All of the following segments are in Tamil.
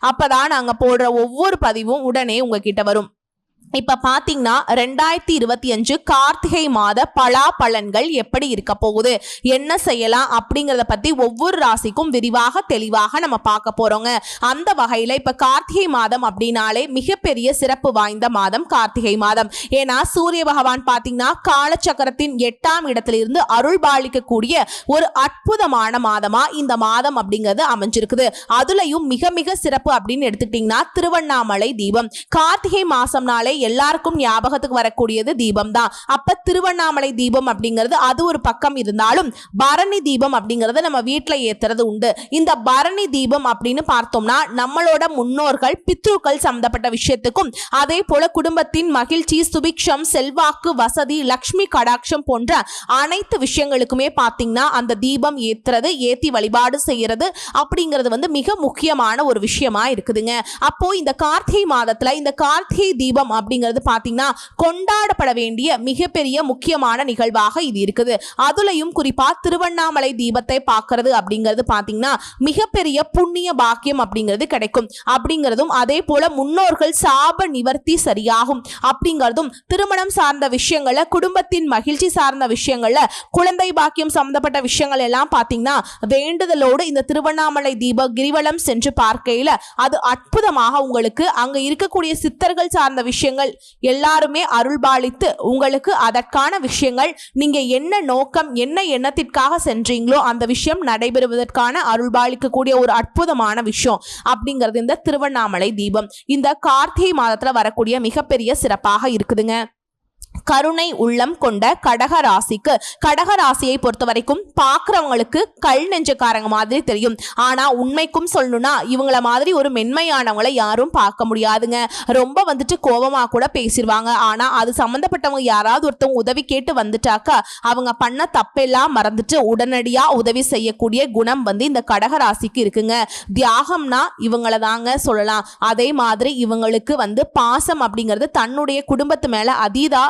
அப்பதான் நாங்க போடுற ஒவ்வொரு பதிவும் உடனே உங்ககிட்ட வரும். இப்ப பாத்தீங்கன்னா ரெண்டாயிரத்தி இருபத்தி அஞ்சு கார்த்திகை மாத பலா பலன்கள் எப்படி இருக்க போகுது? என்ன செய்யலாம்? அப்படிங்கறத பத்தி ஒவ்வொரு ராசிக்கும் விரிவாக தெளிவாக நம்ம பார்க்க போறோங்க. அந்த வகையில இப்ப கார்த்திகை மாதம் அப்படின்னாலே மிகப்பெரிய சிறப்பு வாய்ந்த மாதம் கார்த்திகை மாதம். ஏன்னா சூரிய பகவான் பாத்தீங்கன்னா காலச்சக்கரத்தின் எட்டாம் இடத்திலிருந்து அருள் பாலிக்கக்கூடிய ஒரு அற்புதமான மாதமா இந்த மாதம் அப்படிங்கிறது அமைஞ்சிருக்குது. அதுலயும் மிக மிக சிறப்பு அப்படின்னு எடுத்துக்கிட்டீங்கன்னா திருவண்ணாமலை தீபம். கார்த்திகை மாசம்னாலே எல்லாருக்கும் ஞாபகத்துக்கு வரக்கூடியது தீபம் தான் அப்ப திருவண்ணாமலை தீபம் அப்படிங்கிறது அது ஒரு பக்கம் இருந்தாலும் பரணி தீபம் அப்படிங்கறது நம்ம வீட்டில் ஏத்துறது உண்டு. இந்த பரணி தீபம் அப்படின்னு பார்த்தோம்னா நம்மளோட முன்னோர்கள் பித்ருக்கள் சம்பந்தப்பட்ட விஷயத்துக்கும் அதே போல குடும்பத்தின் மகிழ்ச்சி சுபிக்ஷம் செல்வாக்கு வசதி லக்ஷ்மி கடாட்சம் போன்ற அனைத்து விஷயங்களுக்குமே பார்த்தீங்கன்னா அந்த தீபம் ஏத்துறது ஏத்தி வழிபாடு செய்யறது அப்படிங்கிறது வந்து மிக முக்கியமான ஒரு விஷயமா இருக்குதுங்க. அப்போ இந்த கார்த்திகை மாதத்துல இந்த கார்த்திகை தீபம் அப்படி அப்படிங்கிறது பார்த்தீங்கன்னா கொண்டாடப்பட வேண்டிய மிகப்பெரிய முக்கியமான நிகழ்வாக இது இருக்குது. அதுலயும் குறிப்பா திருவண்ணாமலை தீபத்தை பார்க்கறது அப்படிங்கிறது பார்த்தீங்கன்னா மிகப்பெரிய புண்ணிய பாக்கியம் அப்படிங்கிறது கிடைக்கும். அப்படிங்கிறதும் அதே போல முன்னோர்கள் சாப நிவர்த்தி சரியாகும். அப்படிங்கிறதும் திருமணம் சார்ந்த விஷயங்கள்ல குடும்பத்தின் மகிழ்ச்சி சார்ந்த விஷயங்கள்ல குழந்தை பாக்கியம் சம்பந்தப்பட்ட விஷயங்கள் எல்லாம் பார்த்தீங்கன்னா வேண்டுதலோடு இந்த திருவண்ணாமலை தீப கிரிவலம் சென்று பார்க்கையில அது அற்புதமாக உங்களுக்கு அங்க இருக்கக்கூடிய சித்தர்கள் சார்ந்த விஷயங்கள் எல்லாருமே அருள்பாலித்து உங்களுக்கு அதற்கான விஷயங்கள் நீங்க என்ன நோக்கம் என்ன எண்ணத்திற்காக சென்றீங்களோ அந்த விஷயம் நடைபெறுவதற்கான அருள்பாலிக்கக்கூடிய ஒரு அற்புதமான விஷயம் அப்படிங்கிறது இந்த திருவண்ணாமலை தீபம். இந்த கார்த்திகை மாதத்துல வரக்கூடிய மிகப்பெரிய சிறப்பாக இருக்குதுங்க. கருணை உள்ளம் கொண்ட கடக ராசிக்கு கடக ராசியை பொறுத்த வரைக்கும் பார்க்குறவங்களுக்கு கல் நெஞ்சக்காரங்க மாதிரி தெரியும். ஆனால் உண்மைக்கும் சொல்லணும்னா இவங்கள மாதிரி ஒரு மென்மையானவங்களை யாரும் பார்க்க முடியாதுங்க. ரொம்ப வந்துட்டு கோபமாக கூட பேசிடுவாங்க ஆனால் அது சம்மந்தப்பட்டவங்க யாராவது ஒருத்தவங்க உதவி கேட்டு வந்துட்டாக்கா அவங்க பண்ண தப்பெல்லாம் மறந்துட்டு உடனடியாக உதவி செய்யக்கூடிய குணம் வந்து இந்த கடக ராசிக்கு இருக்குங்க. தியாகம்னா இவங்கள தாங்க சொல்லலாம். அதே மாதிரி இவங்களுக்கு வந்து பாசம் அப்படிங்கிறது தன்னுடைய குடும்பத்து மேலே அதீதா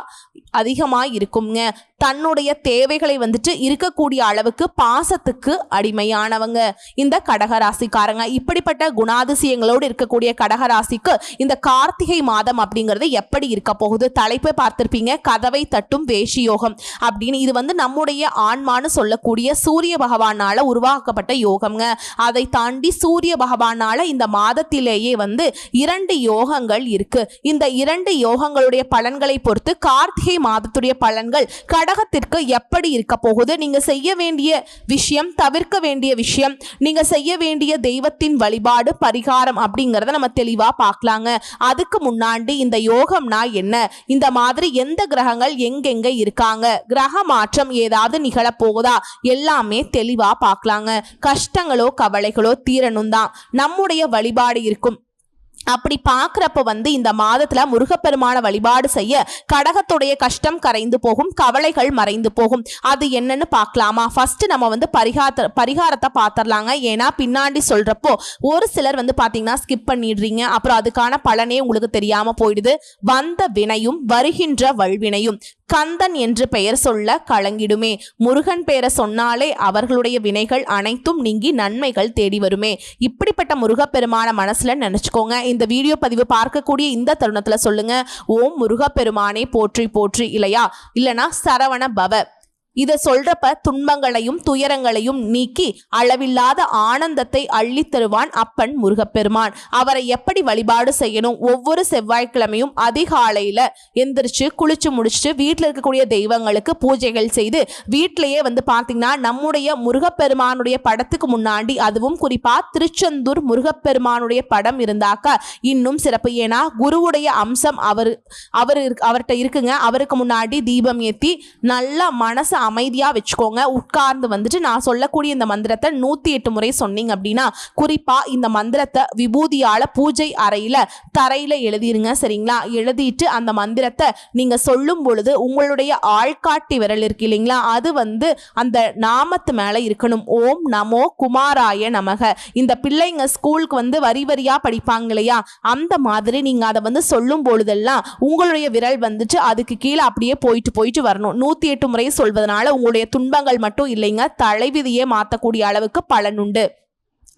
அதிகமாக இருக்குங்க தன்னுடைய தேவைகளை வந்துட்டு இருக்கக்கூடிய அளவுக்கு பாசத்துக்கு அடிமையானவங்க. இந்த கடகராசிக்காரங்க இப்படிப்பட்ட குணாதிசயங்களோடு இருக்கக்கூடிய கடகராசிக்கு இந்த கார்த்திகை மாதம் அப்படிங்கிறது எப்படி இருக்க போகுது? தலைப்பை பார்த்துருப்பீங்க கதவை தட்டும் வேஷியோகம் அப்படின்னு. இது வந்து நம்முடைய ஆன்மான்னு சொல்லக்கூடிய சூரிய பகவானால உருவாக்கப்பட்ட யோகம்ங்க. அதை தாண்டி சூரிய பகவானால இந்த மாதத்திலேயே வந்து இரண்டு யோகங்கள் இருக்கு. இந்த இரண்டு யோகங்களுடைய பலன்களை பொறுத்து கார்த்திகை மாதத்துடைய பலன்கள் கடகத்திற்கு எப்படி இருக்க போகுது? நீங்க செய்ய வேண்டிய விஷயம் தவிர்க்க வேண்டிய விஷயம் நீங்க செய்ய வேண்டிய தெய்வத்தின் வழிபாடு பரிகாரம் அப்படிங்கறத நம்ம தெளிவா பார்க்கலாங்க. அதுக்கு முன்னாடி இந்த யோகம்னா என்ன? இந்த மாதிரி எந்த கிரகங்கள் எங்கெங்க இருக்காங்க? கிரக மாற்றம் ஏதாவது நிகழப்போகுதா எல்லாமே தெளிவா பார்க்கலாங்க. கஷ்டங்களோ கவலைகளோ தீரணும் தான் நம்முடைய வழிபாடு இருக்கும் அப்படி பார்க்குறப்ப வந்து இந்த மாதத்துல முருகப்பெருமான வழிபாடு செய்ய கடகத்துடைய கஷ்டம் கரைந்து போகும் கவலைகள் மறைந்து போகும். அது என்னன்னு பார்க்கலாமா? ஃபர்ஸ்ட் நம்ம வந்து பரிகார பரிகாரத்தை பார்த்துடலாங்க. ஏன்னா பின்னாடி சொல்றப்போ ஒரு சிலர் வந்து பார்த்தீங்கன்னா ஸ்கிப் பண்ணிடுறீங்க. அப்புறம் அதுக்கான பலனே உங்களுக்கு தெரியாம போயிடுது. வந்த வினையும் வருகின்ற வல்வினையும். கந்தன் என்று பெயர் சொல்ல கலங்கிடுமே. முருகன் பெயரை சொன்னாலே அவர்களுடைய வினைகள் அனைத்தும் நீங்கி நன்மைகள் தேடி வருமே. இப்படிப்பட்ட முருகப்பெருமான மனசுல நினைச்சுக்கோங்க. இந்த வீடியோ பதிவு பார்க்கக்கூடிய இந்த தருணத்துல சொல்லுங்க. ஓம் முருகப்பெருமானே போற்றி போற்றி இல்லையா இல்லனா சரவண பவ. இதை சொல்றப்ப துன்பங்களையும் துயரங்களையும் நீக்கி அளவில்லாத ஆனந்தத்தை அள்ளி தருவான் அப்பன் முருகப்பெருமான். அவரை எப்படி வழிபாடு செய்யணும்? ஒவ்வொரு செவ்வாய்க்கிழமையும் அதிகாலையில எந்திரிச்சு குளிச்சு முடிச்சுட்டு வீட்டில் இருக்கக்கூடிய தெய்வங்களுக்கு பூஜைகள் செய்து வீட்டிலேயே வந்து பார்த்தீங்கன்னா நம்முடைய முருகப்பெருமானுடைய படத்துக்கு முன்னாடி அதுவும் குறிப்பா திருச்செந்தூர் முருகப்பெருமானுடைய படம் இருந்தாக்க இன்னும் சிறப்பு. ஏன்னா குருவுடைய அம்சம் அவர் அவர் அவர்கிட்ட இருக்குங்க. அவருக்கு முன்னாடி தீபம் ஏத்தி நல்லா மனசை அமைதியாக வச்சுக்கோங்க. உட்கார்ந்து வந்துட்டு நான் சொல்லக்கூடிய இந்த மந்திரத்தை நூற்றி எட்டு முறை சொன்னீங்க அப்படின்னா குறிப்பாக இந்த மந்திரத்தை விபூதியால் பூஜை அறையில் தரையில் எழுதிருங்க சரிங்களா? எழுதிட்டு அந்த மந்திரத்தை நீங்கள் சொல்லும் பொழுது உங்களுடைய ஆள்காட்டி விரல் இருக்கு இல்லைங்களா? அது வந்து அந்த நாமத்து மேலே இருக்கணும். ஓம் நமோ குமாராய நமக. இந்த பிள்ளைங்க ஸ்கூலுக்கு வந்து வரி வரியாக படிப்பாங்க இல்லையா? அந்த மாதிரி நீங்கள் அதை வந்து சொல்லும் பொழுதெல்லாம் உங்களுடைய விரல் வந்துட்டு அதுக்கு கீழே அப்படியே போயிட்டு போயிட்டு வரணும். நூற்றி எட்டு முறை சொல்வதனால் உங்களுடைய துன்பங்கள் மட்டும் இல்லைங்க. தலைவிதியே மாற்றக்கூடிய அளவுக்கு பலன் உண்டு.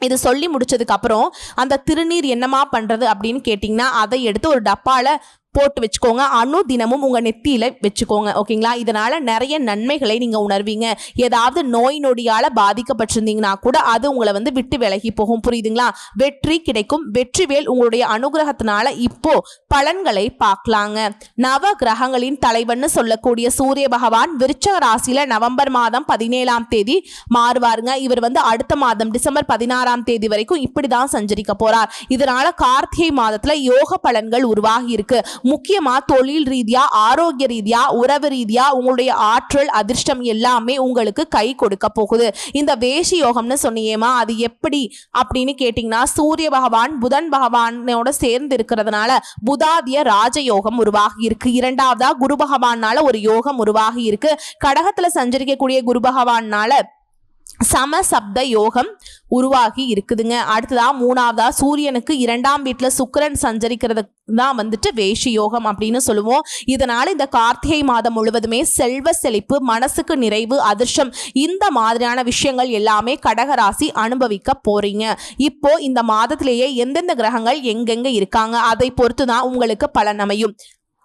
இது சொல்லி முடிச்சதுக்கு அப்புறம் அந்த திருநீர் என்னமா பண்றது அப்படின்னு கேட்டிங்கன்னா அதை எடுத்து ஒரு டப்பால போட்டு வச்சுக்கோங்க. அணு தினமும் உங்கள் நெத்தியில் வச்சுக்கோங்க. ஓகேங்களா? இதனால் நிறைய நன்மைகளை நீங்கள் உணர்வீங்க. ஏதாவது நோய் நொடியால் பாதிக்கப்பட்டிருந்தீங்கன்னா கூட அது உங்களை வந்து விட்டு விலகி போகும். புரியுதுங்களா? வெற்றி கிடைக்கும். வெற்றிவேல் உங்களுடைய அனுகிரகத்தினால இப்போ பலன்களை பார்க்கலாங்க. நவ கிரகங்களின் தலைவன்னு சொல்லக்கூடிய சூரிய பகவான் விருச்சக ராசியில் நவம்பர் மாதம் பதினேழாம் தேதி மாறுவாருங்க. இவர் வந்து அடுத்த மாதம் டிசம்பர் பதினாறாம் தேதி வரைக்கும் இப்படி தான் சஞ்சரிக்க போறார். இதனால கார்த்திகை மாதத்தில் யோக பலன்கள் உருவாகி இருக்கு. முக்கியமாக தொழில் ரீதியாக ஆரோக்கிய ரீதியாக உறவு ரீதியாக உங்களுடைய ஆற்றல் அதிர்ஷ்டம் எல்லாமே உங்களுக்கு கை கொடுக்க போகுது. இந்த வேஷி யோகம்னு சொன்னியேமா அது எப்படி அப்படின்னு கேட்டிங்கன்னா சூரிய பகவான் புதன் பகவானோட சேர்ந்து இருக்கிறதுனால புதாதிய ராஜயோகம் உருவாகி இருக்கு. இரண்டாவதா குரு பகவானால ஒரு யோகம் உருவாகி இருக்கு. கடகத்துல சஞ்சரிக்கக்கூடிய குரு பகவானால சமசப்த யோகம் உருவாகி இருக்குதுங்க. அடுத்ததா மூணாவதா சூரியனுக்கு இரண்டாம் வீட்டில் சுக்கரன் சஞ்சரிக்கிறது தான் வந்துட்டு வேஷி யோகம் அப்படின்னு சொல்லுவோம். இதனால இந்த கார்த்திகை மாதம் முழுவதுமே செல்வ செழிப்பு மனசுக்கு நிறைவு அதிர்ஷ்டம் இந்த மாதிரியான விஷயங்கள் எல்லாமே கடகராசி அனுபவிக்க போறீங்க. இப்போ இந்த மாதத்திலேயே எந்தெந்த கிரகங்கள் எங்கெங்க இருக்காங்க அதை பொறுத்து தான் உங்களுக்கு பலன் அமையும்.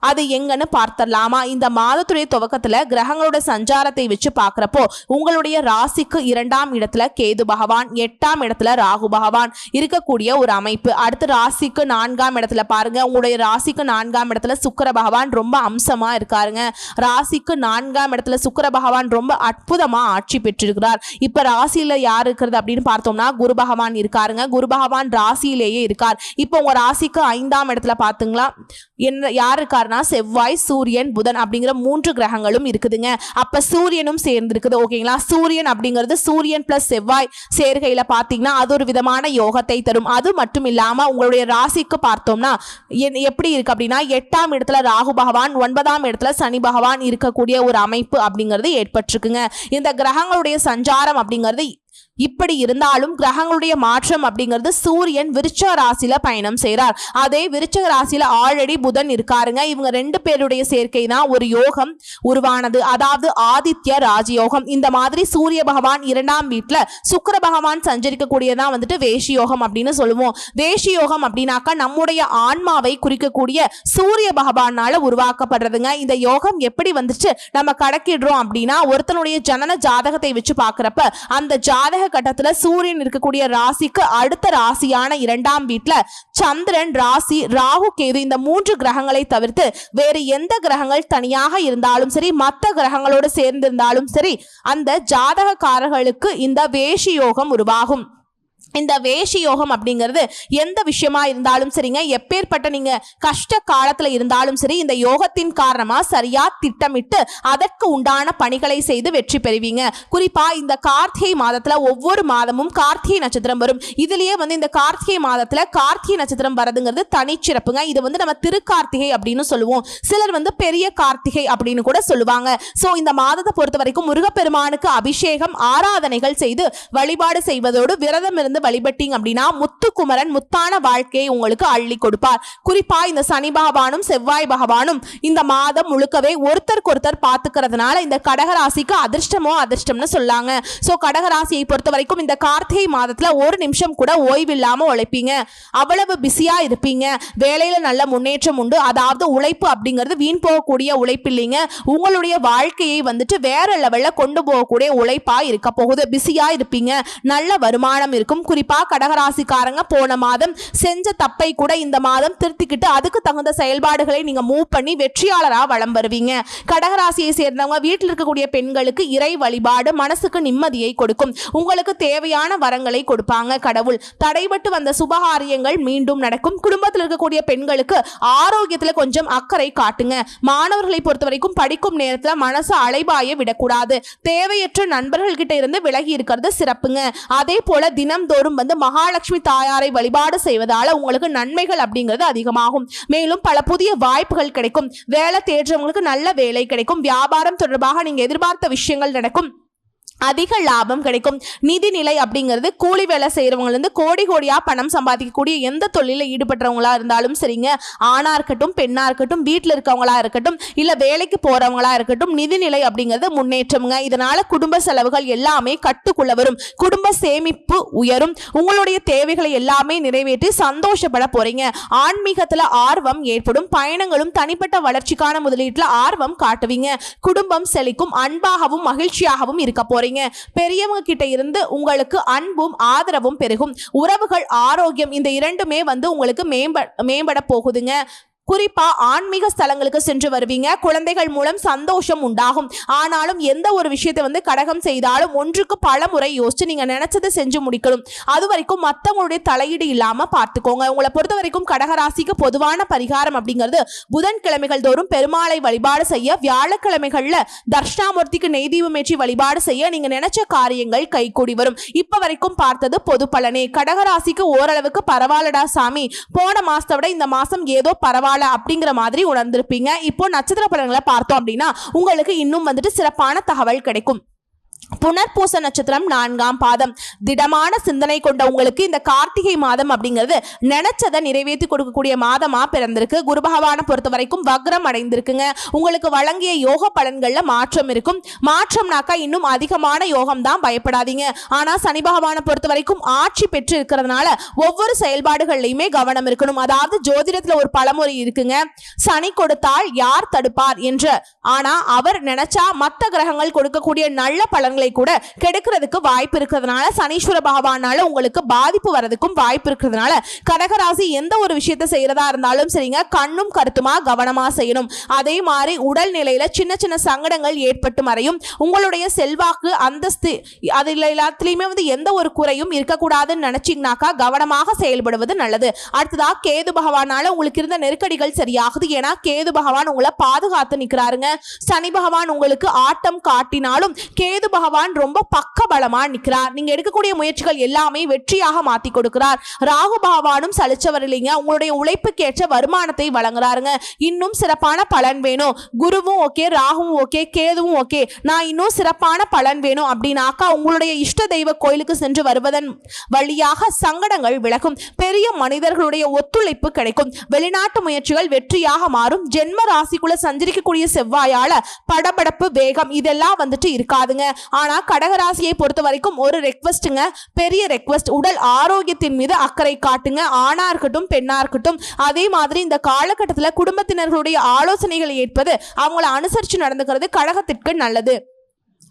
அது எங்கன்னு பார்த்தரலாமா இந்த மாதத்துடைய துவக்கத்துல கிரகங்களோட சஞ்சாரத்தை வச்சு பாக்குறப்போ உங்களுடைய ராசிக்கு இரண்டாம் இடத்துல கேது பகவான் எட்டாம் இடத்துல ராகு பகவான் இருக்கக்கூடிய ஒரு அமைப்பு. அடுத்து ராசிக்கு நான்காம் இடத்துல பாருங்க. உங்களுடைய ராசிக்கு நான்காம் இடத்துல சுக்கர பகவான் ரொம்ப அம்சமா இருக்காருங்க. ராசிக்கு நான்காம் இடத்துல சுக்கர பகவான் ரொம்ப அற்புதமா ஆட்சி பெற்றிருக்கிறார். இப்ப ராசியில யார் இருக்கிறது அப்படின்னு பார்த்தோம்னா குரு பகவான் இருக்காருங்க. குரு பகவான் ராசியிலேயே இருக்கார். இப்போ உங்க ராசிக்கு ஐந்தாம் இடத்துல பாத்துங்களா? என்ன யார் இருக்காருன்னா செவ்வாய் சூரியன் புதன் அப்படிங்கிற மூன்று கிரகங்களும் இருக்குதுங்க. அப்ப சூரியனும் சேர்ந்திருக்குது ஓகேங்களா? சூரியன் அப்படிங்கிறது சூரியன் பிளஸ் செவ்வாய் சேர்க்கையில பாத்தீங்கன்னா அது ஒரு விதமான யோகத்தை தரும். அது மட்டும் இல்லாம உங்களுடைய ராசிக்கு பார்த்தோம்னா என்- எப்படி இருக்கு அப்படின்னா எட்டாம் இடத்துல ராகு பகவான் ஒன்பதாம் இடத்துல சனி பகவான் இருக்கக்கூடிய ஒரு அமைப்பு அப்படிங்கிறது ஏற்பட்டிருக்குங்க. இந்த கிரகங்களுடைய சஞ்சாரம் அப்படிங்கிறது இப்படி இருந்தாலும் கிரகங்களுடைய மாற்றம் அப்படிங்கிறது சூரியன் விருச்ச ராசியில பயணம் செய்கிறார் அதே விருச்சக ராசியில ஆல்ரெடி புதன் இருக்காருங்க. இவங்க ரெண்டு பேருடைய சேர்க்கை தான் ஒரு யோகம் உருவானது. அதாவது ஆதித்ய ராஜயோகம். இந்த மாதிரி சூரிய பகவான் இரண்டாம் வீட்டுல சுக்கர பகவான் சஞ்சரிக்கக்கூடியதான் வந்துட்டு வேஷி யோகம் அப்படின்னு சொல்லுவோம். வேஷி யோகம் அப்படின்னாக்கா நம்முடைய ஆன்மாவை குறிக்கக்கூடிய சூரிய பகவானால உருவாக்கப்படுறதுங்க. இந்த யோகம் எப்படி வந்துச்சு? நம்ம கணக்கிடுறோம் அப்படின்னா ஒருத்தனுடைய ஜனன ஜாதகத்தை வச்சு பார்க்குறப்ப அந்த ஜாதக கட்டத்துல சூரியன் இருக்கக்கூடிய ராசிக்கு அடுத்த ராசியான இரண்டாம் வீட்டுல சந்திரன் ராசி ராகு கேது இந்த மூன்று கிரகங்களை தவிர்த்து வேறு எந்த கிரகங்கள் தனியாக இருந்தாலும் சரி மற்ற கிரகங்களோடு சேர்ந்திருந்தாலும் சரி அந்த ஜாதகக்காரர்களுக்கு இந்த வேஷி யோகம் உருவாகும். இந்த வேஷி யோகம் அப்படிங்கிறது எந்த விஷயமா இருந்தாலும் சரிங்க எப்பேற்பட்ட நீங்க கஷ்ட காலத்துல இருந்தாலும் சரி இந்த யோகத்தின் காரணமா சரியா திட்டமிட்டு அதற்கு உண்டான பணிகளை செய்து வெற்றி பெறுவீங்க. குறிப்பா இந்த கார்த்திகை மாதத்துல ஒவ்வொரு மாதமும் கார்த்திகை நட்சத்திரம் வரும். இதுலயே வந்து இந்த கார்த்திகை மாதத்துல கார்த்திகை நட்சத்திரம் வரதுங்கிறது தனிச்சிறப்புங்க. இது வந்து நம்ம திருக்கார்த்திகை அப்படின்னு சொல்லுவோம். சிலர் வந்து பெரிய கார்த்திகை அப்படின்னு கூட சொல்லுவாங்க. சோ இந்த மாதத்தை பொறுத்த வரைக்கும் முருகப்பெருமானுக்கு அபிஷேகம் ஆராதனைகள் செய்து வழிபாடு செய்வதோடு விரதம் இருந்து வழிபட்டீங்க அப்படின்னா முத்துக்குமரன் முத்தான வாழ்க்கையை உங்களுக்கு அள்ளி கொடுப்பார். குறிப்பா இந்த சனி பகவானும் செவ்வாய் பகவானும் இந்த மாதம் முழுக்கவே ஒருத்தருக்கு ஒருத்தர் பார்த்துக்கிறதுனால இந்த கடகராசிக்கு அதிர்ஷ்டமோ அதிர்ஷ்டம்னு சொல்லாங்க. ஸோ கடகராசியை பொறுத்த வரைக்கும் இந்த கார்த்திகை மாதத்துல ஒரு நிமிஷம் கூட ஓய்வில்லாம உழைப்பீங்க. அவ்வளவு பிஸியா இருப்பீங்க. வேலையில நல்ல முன்னேற்றம் உண்டு. அதாவது உழைப்பு அப்படிங்கிறது வீண் போகக்கூடிய உழைப்பு இல்லைங்க. உங்களுடைய வாழ்க்கையை வந்துட்டு வேற லெவல்ல கொண்டு போகக்கூடிய உழைப்பா இருக்க போகுது. பிஸியா இருப்பீங்க. நல்ல வருமானம் இருக்கும். குறிப்பாக கடகராசிக்காரங்க போன மாதம் செஞ்ச தப்பை கூட இந்த மாதம் திருத்திக்கிட்டு அதுக்கு தகுந்த செயல்பாடுகளை நீங்கள் மூவ் பண்ணி வெற்றியாளராக வலம் வருவீங்க. கடகராசியை சேர்ந்தவங்க வீட்டில் இருக்கக்கூடிய பெண்களுக்கு இறை வழிபாடு மனசுக்கு நிம்மதியை கொடுக்கும். உங்களுக்கு தேவையான வரங்களை கொடுப்பாங்க கடவுள். தடைபட்டு வந்த சுபகாரியங்கள் மீண்டும் நடக்கும். குடும்பத்தில் இருக்கக்கூடிய பெண்களுக்கு ஆரோக்கியத்தில் கொஞ்சம் அக்கறை காட்டுங்க. மாணவர்களை பொறுத்த வரைக்கும் படிக்கும் நேரத்தில் மனசு அலைபாய விடக்கூடாது. தேவையற்ற நண்பர்கள் கிட்ட இருந்து விலகி இருக்கிறது சிறப்புங்க. அதே போல தினந்தோறும் வந்து மகாலட்சுமி தாயாரை வழிபாடு செய்வதால உங்களுக்கு நன்மைகள் அப்படிங்கிறது அதிகமாகும். மேலும் பல புதிய வாய்ப்புகள் கிடைக்கும். வேலை தேடுறவங்களுக்கு நல்ல வேலை கிடைக்கும். வியாபாரம் தொடர்பாக நீங்க எதிர்பார்த்த விஷயங்கள் நடக்கும். அதிக லாபம் கிடைக்கும். நிதிநிலை அப்படிங்கிறது கூலி வேலை செய்கிறவங்கலேருந்து கோடி கோடியாக பணம் சம்பாதிக்கக்கூடிய எந்த தொழிலில் ஈடுபட்டுறவங்களா இருந்தாலும் சரிங்க. ஆணாக இருக்கட்டும் பெண்ணாக இருக்கட்டும் வீட்டில் இருக்கவங்களா இருக்கட்டும் இல்லை வேலைக்கு போகிறவங்களா இருக்கட்டும் நிதிநிலை அப்படிங்கிறது முன்னேற்றம்ங்க. இதனால் குடும்ப செலவுகள் எல்லாமே கட்டுக்குள்ள வரும். குடும்ப சேமிப்பு உயரும். உங்களுடைய தேவைகளை எல்லாமே நிறைவேற்றி சந்தோஷப்பட போகிறீங்க ஆன்மீகத்தில் ஆர்வம் ஏற்படும். பயணங்களும் தனிப்பட்ட வளர்ச்சிக்கான முதலீட்டில் ஆர்வம் காட்டுவீங்க. குடும்பம் செழிக்கும். அன்பாகவும் மகிழ்ச்சியாகவும் இருக்க போறீங்க பெரியவங்க கிட்ட இருந்து உங்களுக்கு அன்பும் ஆதரவும் பெருகும். உறவுகள் ஆரோக்கியம் இந்த இரண்டுமே வந்து உங்களுக்கு மேம்ப மேம்பட போகுதுங்க. குறிப்பா ஆன்மீக ஸ்தலங்களுக்கு சென்று வருவீங்க. குழந்தைகள் மூலம் சந்தோஷம் உண்டாகும். ஆனாலும் எந்த ஒரு விஷயத்தை வந்து கடகம் செய்தாலும் ஒன்றுக்கு பல முறை யோசிச்சு நீங்க நினைச்சதை செஞ்சு முடிக்கணும். அது வரைக்கும் மத்தவங்களுடைய தலையீடு இல்லாம பார்த்துக்கோங்க. உங்களை பொறுத்த வரைக்கும் கடகராசிக்கு பொதுவான பரிகாரம் அப்படிங்கிறது புதன்கிழமைகள் தோறும் பெருமாளை வழிபாடு செய்ய வியாழக்கிழமைகள்ல தர்ஷ்ணாமூர்த்திக்கு நெய் தீபமேற்றி வழிபாடு செய்ய நீங்க நினைச்ச காரியங்கள் கைகூடி வரும். இப்ப வரைக்கும் பார்த்தது பொது பலனே. கடகராசிக்கு ஓரளவுக்கு பரவாயில்லடா சாமி. போன மாசத்தை விட இந்த மாசம் ஏதோ பரவாயில்ல அப்படிங்கிற மாதிரி உணர்ந்திருப்பீங்க. இப்போ நட்சத்திர பலன்களை பார்த்தோம் அப்படின்னா உங்களுக்கு இன்னும் வந்துட்டு சிறப்பான தகவல் கிடைக்கும். புனர்பூச நட்சத்திரம் நான்காம் பாதம். திடமான சிந்தனை கொண்ட உங்களுக்கு இந்த கார்த்திகை மாதம் அப்படிங்கிறது நினைச்சதை நிறைவேற்றி கொடுக்கக்கூடிய மாதமா பிறந்திருக்கு. குரு பகவானை பொறுத்த வரைக்கும் வக்ரம் அடைந்திருக்குங்க. உங்களுக்கு வழங்கிய யோக பலன்கள்ல மாற்றம் இருக்கும். மாற்றம்னாக்கா இன்னும் அதிகமான யோகம் தான் பயப்படாதீங்க. ஆனா சனி பகவானை பொறுத்த வரைக்கும் ஆட்சி பெற்று இருக்கிறதுனால ஒவ்வொரு செயல்பாடுகள்லையுமே கவனம் இருக்கணும். அதாவது ஜோதிடத்துல ஒரு பழமொழி இருக்குங்க. சனி கொடுத்தால் யார் தடுப்பார் என்று. ஆனா அவர் நினைச்சா மற்ற கிரகங்கள் கொடுக்கக்கூடிய நல்ல பலன்கள் கூட கெடுக்கிறதுக்கு வாய்ப்பு இருக்கிறதுனால சனீஸ்வர பகவானால உங்களுக்கு பாதிப்பு வரதுக்கும் வாய்ப்பு இருக்கிறதுனால கடகராசி எந்த ஒரு விஷயத்தை செய்யறதா இருந்தாலும் சரிங்க கண்ணும் கருத்துமா கவனமா செய்யணும். அதே மாதிரி உடல் நிலையில சின்ன சின்ன சங்கடங்கள் ஏற்பட்டு மறையும். உங்களுடைய செல்வாக்கு அந்தஸ்து அதில் எல்லாத்துலேயுமே வந்து எந்த ஒரு குறையும் இருக்கக்கூடாதுன்னு நினைச்சீங்கனாக்கா கவனமாக செயல்படுவது நல்லது. அடுத்ததா கேது பகவானால உங்களுக்கு இருந்த நெருக்கடிகள் சரியாகுது. ஏன்னா கேது பகவான் உங்களை பாதுகாத்து நிக்கிறாருங்க. சனி பகவான் உங்களுக்கு ஆட்டம் காட்டினாலும் கேது பகவான் ரொம்ப பக்க பலமா நிக்கிறார். நீங்க எடுக்கக்கூடிய முயற்சிகள் எல்லாமே வெற்றியாக மாத்தி கொடுக்கிறார். ராகு பகவானும் சலிச்சவர் இல்லைங்க. உங்களுடைய உழைப்புக்கேற்ற வருமானத்தை வழங்குறாருங்க. இன்னும் சிறப்பான பலன் வேணும். குருவும் ஓகே ராகுவும் ஓகே கேதுவும் ஓகே. நான் இன்னும் சிறப்பான பலன் வேணும் அப்படின்னாக்கா உங்களுடைய இஷ்ட தெய்வ கோயிலுக்கு சென்று வருவதன் வழியாக சங்கடங்கள் விலகும். பெரிய மனிதர்களுடைய ஒத்துழைப்பு கிடைக்கும். வெளிநாட்டு முயற்சிகள் வெற்றியாக மாறும். ஜென்ம ராசிக்குள்ள சஞ்சரிக்கக்கூடிய செவ்வாயால படபடப்பு வேகம் இதெல்லாம் வந்துட்டு இருக்காதுங்க. ஆனால் கடகராசியை பொறுத்த வரைக்கும் ஒரு ரெக்வஸ்ட்டுங்க பெரிய ரெக்வஸ்ட் உடல் ஆரோக்கியத்தின் மீது அக்கறை காட்டுங்க. ஆணா இருக்கட்டும் பெண்ணா இருக்கட்டும். அதே மாதிரி இந்த காலகட்டத்தில் குடும்பத்தினர்களுடைய ஆலோசனைகளை ஏற்பது அவங்கள அனுசரித்து நடந்துக்கிறது கழகத்திற்கு நல்லது.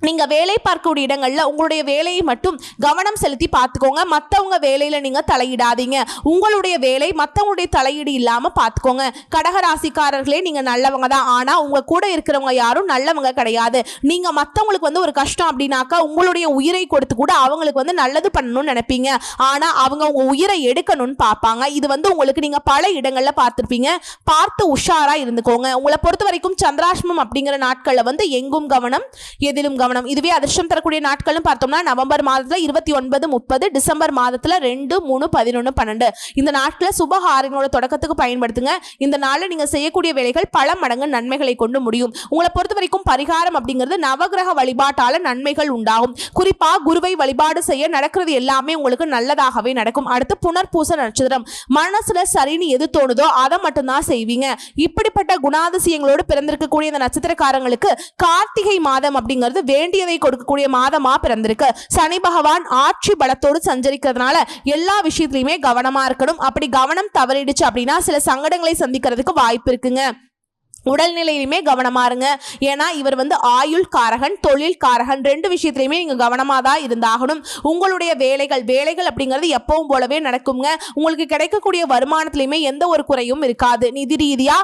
நீங்க வேலை பார்க்கக்கூடிய இடங்கள்ல உங்களுடைய வேலையை மட்டும் கவனம் செலுத்தி பார்த்துக்கோங்க. மற்றவங்க வேலையில நீங்க தலையிடாதீங்க. உங்களுடைய வேலை மற்றவங்களுடைய தலையீடு இல்லாம பார்த்துக்கோங்க. கடகராசிக்காரர்களே நீங்க நல்லவங்க தான். ஆனா உங்க கூட இருக்கிறவங்க யாரும் நல்லவங்க கிடையாது. நீங்க மற்றவங்களுக்கு வந்து ஒரு கஷ்டம் அப்படின்னாக்கா உங்களுடைய உயிரை கொடுத்து கூட அவங்களுக்கு வந்து நல்லது பண்ணணும்னு நினைப்பீங்க. ஆனா அவங்க உங்க உயிரை எடுக்கணும்னு பார்ப்பாங்க. இது வந்து உங்களுக்கு நீங்க பல இடங்கள்ல பார்த்துருப்பீங்க. பார்த்து உஷாரா இருந்துக்கோங்க. உங்களை பொறுத்த வரைக்கும் சந்திராஷ்மம் அப்படிங்கிற நாட்கள்ல வந்து எங்கும் கவனம் எதிலும் கவனம் கவனம் இதுவே அதிர்ஷ்டம் தரக்கூடிய நாட்களும் பார்த்தோம்னா நவம்பர் மாதத்துல இருபத்தி ஒன்பது முப்பது டிசம்பர் மாதத்துல ரெண்டு மூணு பதினொன்று பன்னெண்டு. இந்த நாட்களை சுபஹாரங்களோட தொடக்கத்துக்கு பயன்படுத்துங்க. இந்த நாளில் நீங்க செய்யக்கூடிய வேலைகள் பல மடங்கு நன்மைகளை கொண்டு முடியும். உங்களை பொறுத்த வரைக்கும் பரிகாரம் அப்படிங்கிறது நவகிரக வழிபாட்டால நன்மைகள் உண்டாகும். குறிப்பா குருவை வழிபாடு செய்ய நடக்கிறது எல்லாமே உங்களுக்கு நல்லதாகவே நடக்கும். அடுத்து புனர்பூச நட்சத்திரம். மனசுல சரின்னு எது தோணுதோ அதை மட்டும்தான் செய்வீங்க. இப்படிப்பட்ட குணாதிசயங்களோடு பிறந்திருக்கக்கூடிய இந்த நட்சத்திரக்காரங்களுக்கு கார்த்திகை மாதம் அப்படிங்கிறது வேண்டியதை கொடுக்கக்கூடிய மாதமா பிறந்திருக்கு. சனி பகவான் ஆட்சி பலத்தோடு சஞ்சரிக்கிறதுனால எல்லா விஷயத்திலையுமே கவனமா இருக்கணும். அப்படி கவனம் தவறிடுச்சு அப்படின்னா சில சங்கடங்களை சந்திக்கிறதுக்கு வாய்ப்பு இருக்குங்க. உடல்நிலையிலுமே கவனமா இருங்க. ஏன்னா இவர் வந்து ஆயுள் காரகன் தொழில் காரகன் ரெண்டு விஷயத்துலையுமே நீங்க கவனமா தான் இருந்தாகணும். உங்களுடைய வேலைகள் வேலைகள் அப்படிங்கிறது எப்பவும் போலவே நடக்குங்க. உங்களுக்கு கிடைக்கக்கூடிய வருமானத்திலையுமே எந்த ஒரு குறையும் இருக்காது. நிதி ரீதியா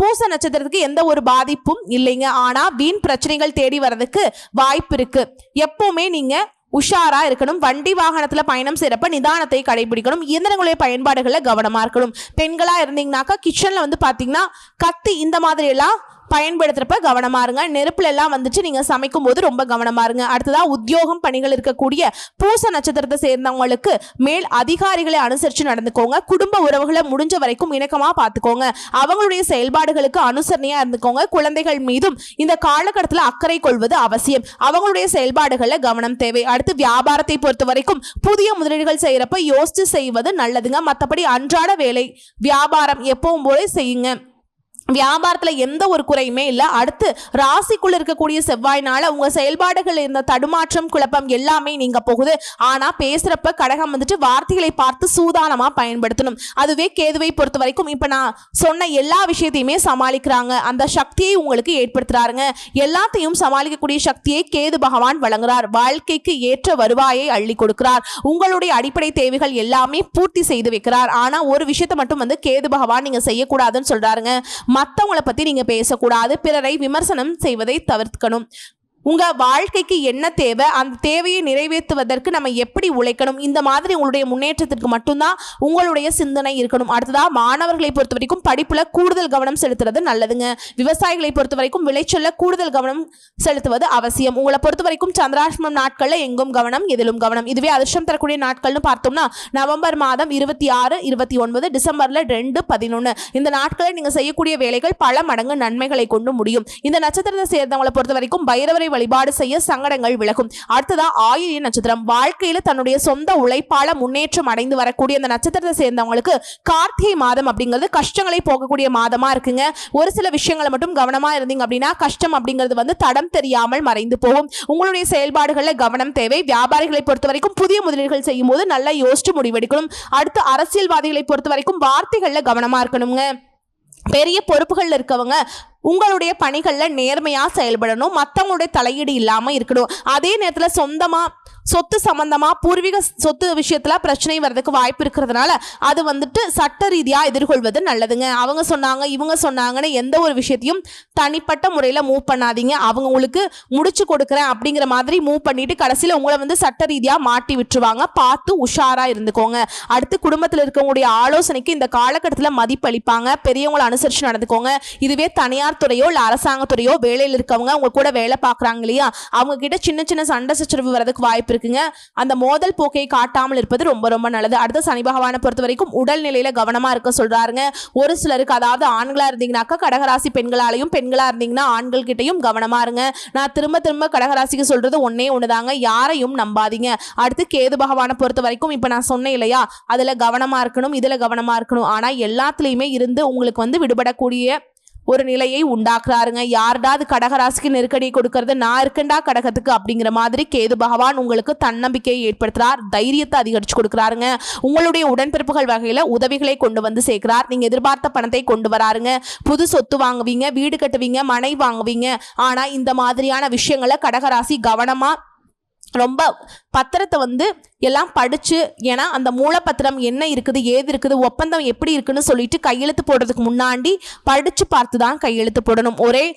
பூச நட்சத்திரத்துக்கு எந்த ஒரு பாதிப்பும் இல்லைங்க. ஆனா வீண் பிரச்சனைகள் தேடி வர்றதுக்கு வாய்ப்பு இருக்கு. எப்பவுமே நீங்க உஷாரா இருக்கணும். வண்டி வாகனத்துல பயணம் செய்யறப்ப நிதானத்தை கடைபிடிக்கணும். இயந்திரங்களுடைய பயன்பாடுகளில் கவனமா இருக்கணும். பெண்களா இருந்தீங்கன்னாக்கா கிச்சன்ல வந்து பாத்தீங்கன்னா கத்தி இந்த மாதிரி எல்லாம் பயன்படுத்துகிறப்ப கவனமாக இருங்க. நெருப்புல எல்லாம் வந்துட்டு நீங்கள் சமைக்கும் போது ரொம்ப கவனமாக இருங்க. அடுத்ததாக உத்தியோகம் பணிகள் இருக்கக்கூடிய பூச நட்சத்திரத்தை சேர்ந்தவங்களுக்கு மேல் அதிகாரிகளை அனுசரித்து நடந்துக்கோங்க. குடும்ப உறவுகளை முடிஞ்ச வரைக்கும் இணக்கமாக பார்த்துக்கோங்க. அவங்களுடைய செயல்பாடுகளுக்கு அனுசரணையாக இருந்துக்கோங்க. குழந்தைகள் மீதும் இந்த காலகட்டத்தில் அக்கறை கொள்வது அவசியம். அவங்களுடைய செயல்பாடுகளில் கவனம் தேவை. அடுத்து வியாபாரத்தை பொறுத்த வரைக்கும் புதிய முதலீடுகள் செய்கிறப்ப யோசித்து செய்வது நல்லதுங்க. மற்றபடி அன்றாட வேலை வியாபாரம் எப்பவும் போல செய்யுங்க. வியாபாரத்தில் எந்த ஒரு குறையுமே இல்லை. அடுத்து ராசிக்குள்ள இருக்கக்கூடிய செவ்வாய்னால உங்க செயல்பாடுகள் இருந்த தடுமாற்றம் குழப்பம் எல்லாமே நீங்க போகுது. ஆனா பேசுறப்ப கடகம் வந்துட்டு வார்த்தைகளை பார்த்து சூதானமா பயன்படுத்தணும். அதுவே கேதுவை பொறுத்த வரைக்கும் இப்ப நான் சொன்ன எல்லா விஷயத்தையுமே சமாளிக்கிறாங்க. அந்த சக்தியை உங்களுக்கு ஏற்படுத்துறாருங்க. எல்லாத்தையும் சமாளிக்கக்கூடிய சக்தியை கேது பகவான் வழங்குறார். வாழ்க்கைக்கு ஏற்ற வருவாயை அள்ளி கொடுக்கிறார். உங்களுடைய அடிப்படை தேவைகள் எல்லாமே பூர்த்தி செய்து வைக்கிறார். ஆனா ஒரு விஷயத்தை மட்டும் வந்து கேது பகவான் நீங்க செய்யக்கூடாதுன்னு சொல்றாருங்க. மற்றவங்களை பத்தி நீங்க பேசக்கூடாது. பிறரை விமர்சனம் செய்வதை தவிர்க்கணும். உங்க வாழ்க்கைக்கு என்ன தேவை? அந்த தேவையை நிறைவேற்றுவதற்கு நம்ம எப்படி உழைக்கணும்? இந்த மாதிரி உங்களுடைய முன்னேற்றத்திற்கு மட்டும்தான் உங்களுடைய சிந்தனை இருக்கணும். அடுத்ததா மாணவர்களை பொறுத்த வரைக்கும் படிப்புல கூடுதல் கவனம் செலுத்துறது நல்லதுங்க. விவசாயிகளை பொறுத்த வரைக்கும் விளைச்சல்ல கூடுதல் கவனம் செலுத்துவது அவசியம். உங்களை பொறுத்த வரைக்கும் சந்திராஷ்மம் நாட்கள்ல எங்கும் கவனம் எதிலும் கவனம். இதுவே அதிர்ஷ்டம் தரக்கூடிய நாட்கள்னு பார்த்தோம்னா நவம்பர் மாதம் இருபத்தி ஆறு இருபத்தி ஒன்பது டிசம்பர்ல ரெண்டு பதினொன்று இந்த நாட்களில் நீங்க செய்யக்கூடிய வேலைகள் பல மடங்கு நன்மைகளை கொண்டு முடியும். இந்த நட்சத்திரத்தை சேர்ந்தவங்களை பொறுத்த வரைக்கும் பைரவரை வழிபாடு செய்ய சங்கடங்கள் விலகும். அடுத்ததா ஆயிரிய நட்சத்திரம். வாழ்க்கையில தன்னுடைய சொந்த உழைப்பால முன்னேற்றம் அடைந்து வரக்கூடிய அந்த நட்சத்திரத்தை சேர்ந்தவங்களுக்கு கார்த்திகை மாதம் அப்படிங்கிறது கஷ்டங்களை போகக்கூடிய மாதமா இருக்குங்க. ஒரு சில விஷயங்களை மட்டும் கவனமா இருந்தீங்க அப்படின்னா கஷ்டம் அப்படிங்கிறது வந்து தடம் தெரியாமல் மறைந்து போகும். உங்களுடைய செயல்பாடுகளில் கவனம் தேவை. வியாபாரிகளை பொறுத்த வரைக்கும் புதிய முதலீடுகள் செய்யும் போது நல்லா யோசிச்சு முடிவெடுக்கணும். அடுத்து அரசியல்வாதிகளை பொறுத்த வரைக்கும் வார்த்தைகளில் கவனமா இருக்கணுங்க. பெரிய பொறுப்புகள் இருக்கவங்க உங்களுடைய பணிகளில் நேர்மையாக செயல்படணும். மற்றவங்களுடைய தலையீடு இல்லாமல் இருக்கணும். அதே நேரத்தில் சொந்தமாக சொத்து சம்பந்தமாக பூர்வீக சொத்து விஷயத்தில் பிரச்சனை வர்றதுக்கு வாய்ப்பு இருக்கிறதுனால அது வந்துட்டு சட்ட ரீதியாக எதிர்கொள்வது நல்லதுங்க. அவங்க சொன்னாங்க இவங்க சொன்னாங்கன்னு எந்த ஒரு விஷயத்தையும் தனிப்பட்ட முறையில் மூவ் பண்ணாதீங்க. அவங்க உங்களுக்கு முடிச்சு கொடுக்குறேன் அப்படிங்கிற மாதிரி மூவ் பண்ணிட்டு கடைசியில் உங்களை வந்து சட்ட ரீதியாக மாட்டி விட்டுருவாங்க. பார்த்து உஷாராக இருந்துக்கோங்க. அடுத்து குடும்பத்தில் இருக்கவங்களுடைய ஆலோசனைக்கு இந்த காலகட்டத்தில் மதிப்பளிப்பாங்க. பெரியவங்களை அனுசரித்து நடந்துக்கோங்க. இதுவே தனியார் துறையோ இல்லை அரசாங்கத்துறையோ வேலையில் இருக்கவங்க அவங்க கூட வேலை பார்க்குறாங்க இல்லையா? அவங்க கிட்ட சின்ன சின்ன சண்டை சச்சரவு வரதுக்கு வாய்ப்பு இருக்குங்க. அந்த மோதல் போக்கை காட்டாமல் இருப்பது ரொம்ப ரொம்ப நல்லது. அடுத்த சனி பகவானை பொறுத்த வரைக்கும் உடல்நிலையில் கவனமாக இருக்க சொல்கிறாருங்க ஒரு சிலருக்கு அதாவது ஆண்களாக இருந்தீங்கன்னாக்கா கடகராசி பெண்களாலையும் பெண்களாக இருந்தீங்கன்னா ஆண்கள் கிட்டையும் கவனமாக இருங்க. நான் திரும்ப திரும்ப கடகராசிக்கு சொல்கிறது ஒன்றே ஒன்று தாங்க யாரையும் நம்பாதீங்க. அடுத்து கேது பகவானை பொறுத்த வரைக்கும் இப்போ நான் சொன்னேன் இல்லையா? அதில் கவனமாக இருக்கணும் இதில் கவனமாக இருக்கணும். ஆனால் எல்லாத்துலேயுமே இருந்து உங்களுக்கு வந்து விடுபடக்கூடிய ஒரு நிலையை உண்டாக்குறாருங்க. யார்டாவது கடகராசிக்கு நெருக்கடி கொடுக்கறது நான் இருக்கேன்டா கடகத்துக்கு அப்படிங்கிற மாதிரி கேது பகவான் உங்களுக்கு தன்னம்பிக்கையை ஏற்படுத்துறார் தைரியத்தை அதிகரிச்சு கொடுக்குறாருங்க. உங்களுடைய உடன்பிறப்புகள் வகையில உதவிகளை கொண்டு வந்து சேர்க்கிறார். நீங்க எதிர்பார்த்த பணத்தை கொண்டு வராருங்க. புது சொத்து வாங்குவீங்க வீடு கட்டுவீங்க மனை வாங்குவீங்க. ஆனா இந்த மாதிரியான விஷயங்களை கடகராசி கவனமா ரொம்ப பத்திரத்தை வந்து எல்லாம் படித்து ஏன்னா அந்த மூலப்பத்திரம் என்ன இருக்குது ஏது இருக்குது ஒப்பந்தம் எப்படி இருக்குன்னு சொல்லிட்டு கையெழுத்து போடுறதுக்கு முன்னாடி படித்து பார்த்து தான் கையெழுத்து போடணும். ஒரே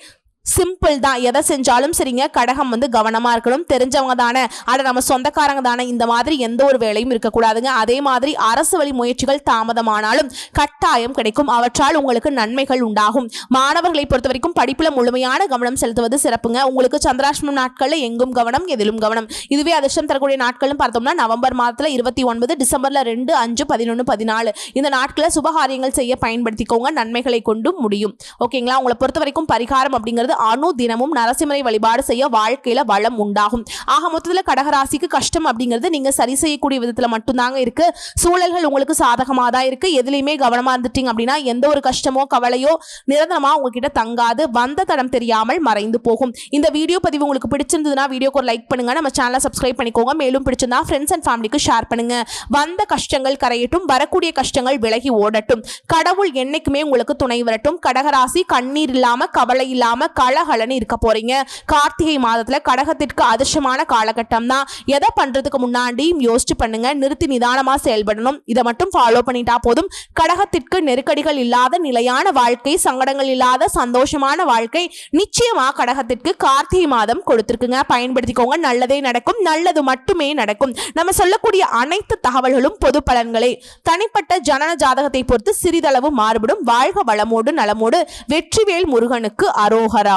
சிம்பிள் தான். எதை செஞ்சாலும் சரிங்க. கடகம் வந்து கவனமாக இருக்கணும். தெரிஞ்சவங்க தானே. அட நம்ம சொந்தக்காரங்க தானே. இந்த மாதிரி எந்த ஒரு வேலையும் இருக்கக்கூடாதுங்க. அதே மாதிரி அரசு வழி முயற்சிகள் தாமதமானாலும் கட்டாயம் கிடைக்கும். அவற்றால் உங்களுக்கு நன்மைகள் உண்டாகும். மாணவர்களை பொறுத்த வரைக்கும் படிப்பில் முழுமையான கவனம் செலுத்துவது சிறப்புங்க. உங்களுக்கு சந்திராஷ்டமம் நாட்களில் எங்கும் கவனம் எதிலும் கவனம். இதுவே அதிர்ஷ்டம் தரக்கூடிய நாட்களும் பார்த்தோம்னா நவம்பர் மாதத்தில் இருபத்தி ஒன்பது டிசம்பரில் ரெண்டு அஞ்சு பதினொன்று பதினாலு. இந்த நாட்களை சுபகாரியங்கள் செய்ய பயன்படுத்திக்கோங்க. நன்மைகளை கொண்டு முடியும். ஓகேங்களா? உங்களை பொறுத்த வரைக்கும் பரிகாரம் அப்படிங்கிறது அணு தினமும் நரசிம்மரை வழிபாடு செய்ய வாழ்க்கையில வளம் உண்டாகும். ஆக மொத்தத்தில் கடகராசிக்கு கஷ்டம் அப்படிங்கிறது நீங்க சரி செய்யக்கூடிய விதத்துல மட்டும்தாங்க இருக்கு. சூழல்கள் உங்களுக்கு சாதகமாக தான் இருக்கு. எதுலையுமே கவனமா இருந்துட்டீங்க அப்படின்னா எந்த ஒரு கஷ்டமோ கவலையோ நிரந்தரமா உங்ககிட்ட தங்காது. வந்த தடம் தெரியாமல் மறைந்து போகும். இந்த வீடியோ பதிவு உங்களுக்கு பிடிச்சிருந்ததுன்னா வீடியோக்கு ஒரு லைக் பண்ணுங்க. நம்ம சேனலை சப்ஸ்கிரைப் பண்ணிக்கோங்க. மேலும் பிடிச்சிருந்தா ஃப்ரெண்ட்ஸ் அண்ட் ஃபேமிலிக்கு ஷேர் பண்ணுங்க. வந்த கஷ்டங்கள் கரையட்டும். வரக்கூடிய கஷ்டங்கள் விலகி ஓடட்டும். கடவுள் என்னைக்குமே உங்களுக்கு துணை வரட்டும். கடகராசி கண்ணீர் இல்லாம கவலை இல்லாம கலகலன்னு இருக்க போறீங்க. கார்த்திகை மாதத்துல கடகத்திற்கு அதிர்ஷ்டமான காலகட்டம் தான் எதை பண்றதுக்கு முன்னாடியும் யோசிச்சு பண்ணுங்க. நிறுத்தி நிதானமா செயல்படணும். இதை மட்டும் ஃபாலோ பண்ணிட்டா போதும். கடகத்திற்கு நெருக்கடிகள் இல்லாத நிலையான வாழ்க்கை சங்கடங்கள் இல்லாத சந்தோஷமான வாழ்க்கை நிச்சயமா கடகத்திற்கு கார்த்திகை மாதம் கொடுத்திருக்குங்க. பயன்படுத்திக்கோங்க. நல்லதே நடக்கும். நல்லது மட்டுமே நடக்கும். நம்ம சொல்லக்கூடிய அனைத்து தகவல்களும் பொது பலன்களே. தனிப்பட்ட ஜனன ஜாதகத்தை பொறுத்து சிறிதளவு மாறுபடும். வாழ்க வளமோடு நலமோடு. வெற்றிவேல் முருகனுக்கு அரோகரா.